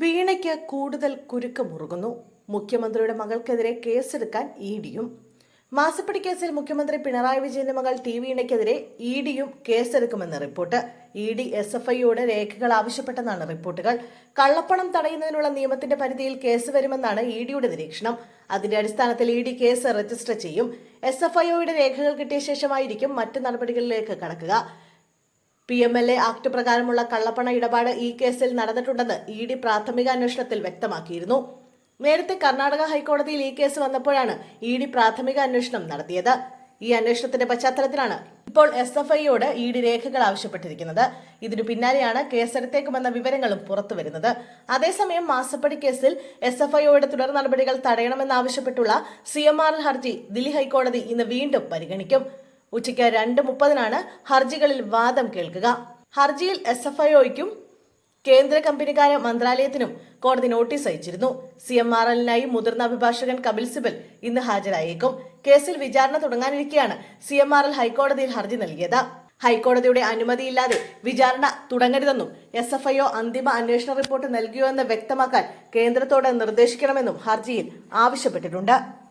വീണയ്ക്ക് കൂടുതൽ കുരുക്ക് മുറുകുന്നു മുഖ്യമന്ത്രിയുടെ മകൾക്കെതിരെ കേസെടുക്കാൻ ഇ ഡിയും. മാസപ്പടി കേസിൽ മുഖ്യമന്ത്രി പിണറായി വിജയന്റെ മകൾ ടി വീണയ്ക്കെതിരെ ഇ ഡിയും കേസെടുക്കുമെന്ന് report. E D S F ഐയോട് രേഖകൾ ആവശ്യപ്പെട്ടെന്നാണ് റിപ്പോർട്ടുകൾ. കള്ളപ്പണം തടയുന്നതിനുള്ള നിയമത്തിന്റെ പരിധിയിൽ കേസ് വരുമെന്നാണ് ഇ ഡിയുടെ നിരീക്ഷണം. അതിന്റെ അടിസ്ഥാനത്തിൽ ഇ ഡി കേസ് രജിസ്റ്റർ ചെയ്യും. എസ് എഫ് ഐഒയുടെ രേഖകൾ കിട്ടിയ ശേഷമായിരിക്കും മറ്റ് നടപടികളിലേക്ക് കടക്കുക. P M L A act പ്രകാരമുള്ള കള്ളപ്പണ ഇടപാട് ഈ കേസിൽ നടന്നിട്ടുണ്ടെന്ന് ഇ ഡി പ്രാഥമിക അന്വേഷണത്തിൽ വ്യക്തമാക്കിയിരുന്നു. നേരത്തെ കർണാടക ഹൈക്കോടതിയിൽ ഈ കേസ് വന്നപ്പോഴാണ് ഇ ഡി പ്രാഥമിക അന്വേഷണം നടത്തിയത്. ഈ അന്വേഷണത്തിന്റെ പശ്ചാത്തലത്തിലാണ് ഇപ്പോൾ എസ് എഫ് ഐയോട് ഇ ഡി രേഖകൾ ആവശ്യപ്പെട്ടിരിക്കുന്നത്. ഇതിനു പിന്നാലെയാണ് കേസെടുത്തേക്കുമെന്ന വിവരങ്ങളും പുറത്തുവരുന്നത്. അതേസമയം മാസപ്പടി കേസിൽ എസ് എഫ് ഐയോയുടെ തുടർ നടപടികൾ തടയണമെന്നാവശ്യപ്പെട്ടുള്ള സി എം ആർ എൽ ഹർജി ദില്ലി ഹൈക്കോടതി ഇന്ന് വീണ്ടും പരിഗണിക്കും. ഉച്ചയ്ക്ക് രണ്ട് മുപ്പതിനാണ് ഹർജികളിൽ വാദം കേൾക്കുക. ഹർജിയിൽ എസ് എഫ് ഐഒയ്ക്കും കേന്ദ്ര കമ്പനിക്കാര മന്ത്രാലയത്തിനും കോടതി നോട്ടീസ് അയച്ചിരുന്നു. സി എം ആർ എല്ലിനായി മുതിർന്ന അഭിഭാഷകൻ കപിൽ സിബൽ ഇന്ന് ഹാജരായേക്കും. കേസിൽ വിചാരണ തുടങ്ങാനിരിക്കെയാണ് സി എം ആർ എൽ ഹൈക്കോടതിയിൽ ഹർജി നൽകിയത്. ഹൈക്കോടതിയുടെ അനുമതിയില്ലാതെ വിചാരണ തുടങ്ങരുതെന്നും എസ് എഫ് ഐഒ അന്തിമ അന്വേഷണ റിപ്പോർട്ട് നൽകിയോ എന്ന് വ്യക്തമാക്കാൻ കേന്ദ്രത്തോട് നിർദ്ദേശിക്കണമെന്നും ഹർജിയിൽ ആവശ്യപ്പെട്ടിട്ടുണ്ട്.